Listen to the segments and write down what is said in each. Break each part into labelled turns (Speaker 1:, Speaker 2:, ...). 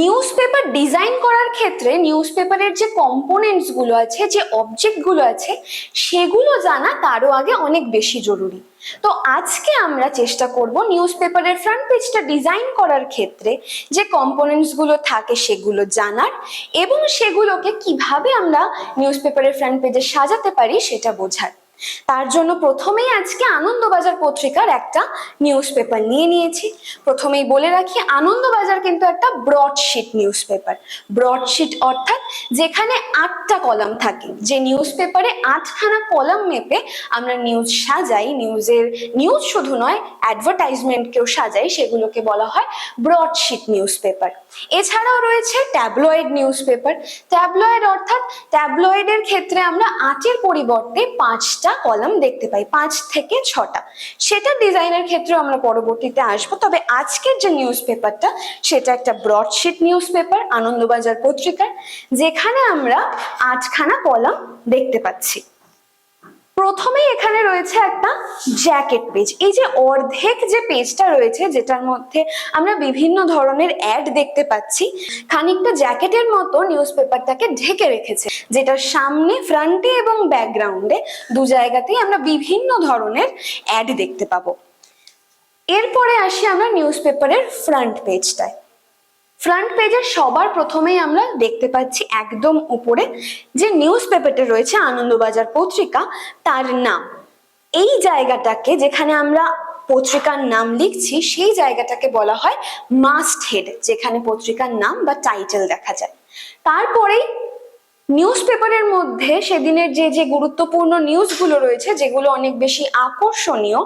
Speaker 1: News paper design করার ক্ষেত্রে news পেপারের যে কম্পোনেন্টসগুলো আছে, যে অবজেক্টগুলো আছে, সেগুলো জানা তারও আগে অনেক বেশি জরুরি। তো আজকে আমরা চেষ্টা করব নিউজ পেপারের ফ্রন্ট পেজটা ডিজাইন করার ক্ষেত্রে যে কম্পোনেন্টসগুলো থাকে সেগুলো জানার এবং সেগুলোকে কীভাবে আমরা নিউজ পেপারের ফ্রন্ট পেজে সাজাতে পারি সেটা বোঝার। তার জন্য প্রথমেই আজকে আনন্দবাজার পত্রিকার একটা নিউজ পেপার নিয়ে নিয়েছি। প্রথমেই বলে রাখি, আনন্দবাজার কিন্তু একটা ব্রডশিট নিউজ পেপার ব্রডশিট অর্থাৎ যেখানে আটটা কলাম থাকে। যে নিউজ পেপারে আটখানা কলাম মেপে আমরা নিউজ সাজাই। নিউজের নিউজ শুধু নয় অ্যাডভার্টাইজমেন্টকেও সাজাই, সেগুলোকে বলা হয় ব্রডশিট নিউজ পেপার এছাড়াও রয়েছে ট্যাবলয়েড নিউজ পেপার ট্যাবলয়েড অর্থাৎ ট্যাবলয়েডের ক্ষেত্রে আমরা আটের পরিবর্তে পাঁচটা কলাম দেখতে পাই, পাঁচ থেকে ছটা। সেটা ডিজাইনের ক্ষেত্রে আমরা পরবর্তীতে আসব। তবে আজকের যে নিউজ পেপারটা সেটা একটা ব্রডশিট নিউজ পেপার আনন্দবাজার পত্রিকার, যেখানে আমরা আটখানা কলাম দেখতে পাচ্ছি। প্রথমেই এখানে রয়েছে একটা জ্যাকেট পেজ এই যে অর্ধেক যে পেজটা রয়েছে, যেটার মধ্যে আমরা বিভিন্ন ধরনের অ্যাড দেখতে পাচ্ছি, খানিকটা জ্যাকেটের মতো নিউজ পেপারটাকে ঢেকে রেখেছে, যেটার সামনে ফ্রন্টে এবং ব্যাকগ্রাউন্ডে দু জায়গাতেই আমরা বিভিন্ন ধরনের অ্যাড দেখতে পাবো। এরপরে আসি আমরা নিউজ পেপারের ফ্রন্ট পেজটায় ফ্রন্ট পেজে সবার প্রথমেই আমরা দেখতে পাচ্ছি একদম উপরে যে নিউজ পেপারটা রয়েছে, আনন্দবাজার পত্রিকা, তার নাম। এই জায়গাটাকে যেখানে আমরা পত্রিকার নাম লিখছি, সেই জায়গাটাকে বলা হয় মাস্ট হেড যেখানে পত্রিকার নাম বা টাইটেল দেখা যায়। তারপরেই নিউজ পেপারের মধ্যে সেদিনের যে যে গুরুত্বপূর্ণ নিউজগুলো রয়েছে, যেগুলো অনেক বেশি আকর্ষণীয়,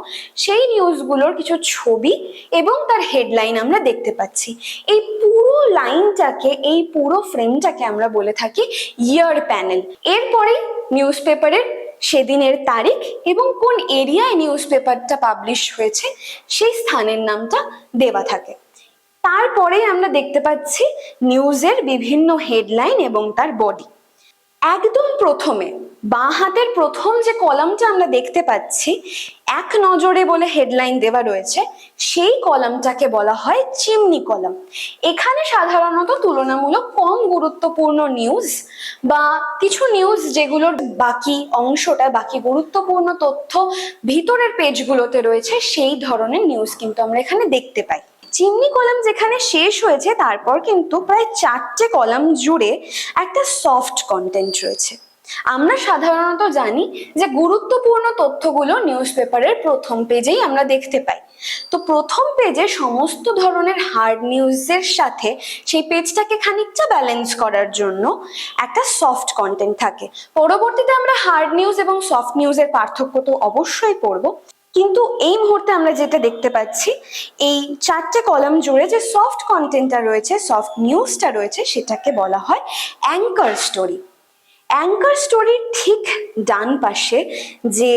Speaker 1: সেই নিউজগুলোর কিছু ছবি এবং তার হেডলাইন আমরা দেখতে পাচ্ছি। এই পুরো লাইনটাকে এই পুরো ফ্রেমটাকে আমরা বলে থাকি ইয়ার প্যানেল এরপরেই নিউজ পেপারের সেদিনের তারিখ এবং কোন এরিয়ায় নিউজ পেপারটা পাবলিশ হয়েছে, সেই স্থানের নামটা দেওয়া থাকে। তারপরেই আমরা দেখতে পাচ্ছি নিউজের বিভিন্ন হেডলাইন এবং তার বডি একদম প্রথমে, বাঁ হাতের প্রথম যে কলামটা আমরা দেখতে পাচ্ছি, এক নজরে বলে হেডলাইন দেওয়া রয়েছে, সেই কলামটাকে বলা হয় চিমনি কলাম। এখানে সাধারণত তুলনামূলক কম গুরুত্বপূর্ণ নিউজ বা কিছু নিউজ যেগুলোর বাকি অংশটা, বাকি গুরুত্বপূর্ণ তথ্য ভিতরের পেজগুলোতে রয়েছে, সেই ধরনের নিউজ কিন্তু আমরা এখানে দেখতে পাই। চিমনি কলাম যেখানে শেষ হয়েছে, তারপর কিন্তু প্রায় চারটে কলাম জুড়ে একটা সফট কন্টেন্ট রয়েছে। আমরা সাধারণত জানি যে গুরুত্বপূর্ণ তথ্যগুলো নিউজ পেপারের প্রথম পেজেই আমরা দেখতে পাই। তো প্রথম পেজে সমস্ত ধরনের হার্ড নিউজের সাথে সেই পেজটাকে খানিকটা ব্যালেন্স করার জন্য একটা সফট কন্টেন্ট থাকে। পরবর্তীতে আমরা হার্ড নিউজ এবং সফট নিউজের পার্থক্য তো অবশ্যই পড়ব। কিন্তু এই মুহূর্তে আমরা যেটা দেখতে পাচ্ছি, এই চারটে কলাম জুড়ে যে সফট কন্টেন্টটা রয়েছে সফট নিউজটা রয়েছে, সেটাকে বলা হয় অ্যাঙ্কার স্টোরি অ্যাঙ্কার স্টোরির ঠিক ডান পাশে যে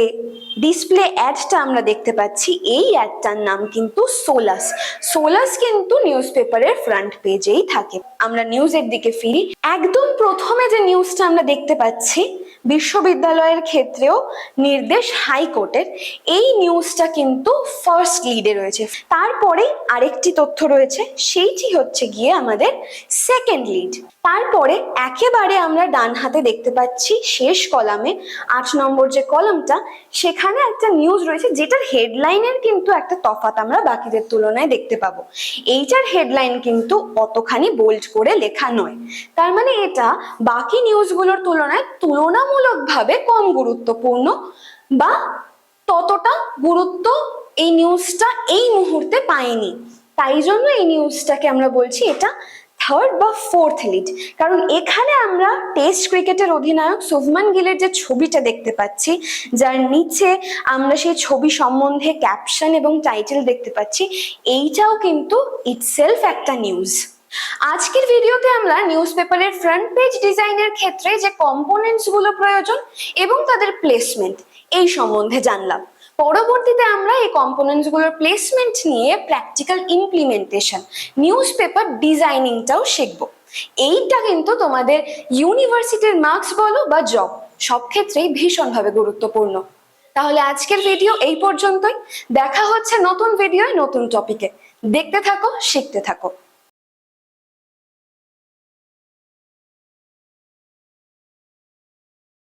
Speaker 1: ডিসপ্লে অ্যাডটা আমরা দেখতে পাচ্ছি। এই অ্যাডটার নাম কিন্তু সোলাস সোলাস কিন্তু নিউজ পেপারের ফ্রন্ট পেজেই থাকে। আমরা নিউজের দিকে ফিরি। একদম প্রথমে যে নিউজটা আমরা দেখতে পাচ্ছি, বিশ্ববিদ্যালয়ের ক্ষেত্রেও নির্দেশ হাইকোর্টের, এই নিউজটা কিন্তু ফার্স্ট লিডে রয়েছে। তারপরে আরেকটি তথ্য রয়েছে, সেইটি হচ্ছে গিয়ে আমাদের সেকেন্ড লিড তারপরে একেবারে আমরা ডান হাতে দেখতে পাচ্ছি, শেষ কলামে, আট নম্বর যে কলামটা, সেখানে একটা নিউজ রয়েছে যেটার হেডলাইনের কিন্তু একটা তফাৎ আমরা বাকিদের তুলনায় দেখতে পাবো। এইটার হেডলাইন কিন্তু অতখানি বোল্ড করে লেখা নয়। তার মানে এটা বাকি নিউজগুলোর তুলনায় তুলনামূলকভাবে কম গুরুত্বপূর্ণ বা ততটা গুরুত্ব এই নিউজটা এই মুহূর্তে পায়নি। তাই জন্য এই নিউজটাকে আমরা বলছি এটা থার্ড বা ফোর্থ লিড কারণ এখানে আমরা টেস্ট ক্রিকেটের অধিনায়ক শুভমান গিলের যে ছবিটা দেখতে পাচ্ছি, যার নিচে আমরা সেই ছবি সম্বন্ধে ক্যাপশন এবং টাইটেল দেখতে পাচ্ছি, এইটাও কিন্তু ইটসেলফ একটা নিউজ আজকের ভিডিওতে আমরা নিউজ পেপারের ফ্রন্ট পেজ ডিজাইনের ক্ষেত্রে যে কম্পোনেন্টসগুলো প্রয়োজন এবং তাদের প্লেসমেন্ট এই সম্বন্ধে জানলাম। পরবর্তীতে আমরা এই কম্পোনেন্টসগুলোর প্লেসমেন্ট নিয়ে প্র্যাকটিক্যাল ইমপ্লিমেন্টেশন নিউজ পেপার ডিজাইনিংটাও শিখব। এইটা কিন্তু তোমাদের ইউনিভার্সিটির মার্কস বলো বা জব সব ক্ষেত্রেই ভীষণভাবে গুরুত্বপূর্ণ। তাহলে আজকের ভিডিও এই পর্যন্তই। দেখা হচ্ছে নতুন ভিডিওয় নতুন টপিকে দেখতে থাকো, শিখতে থাকো।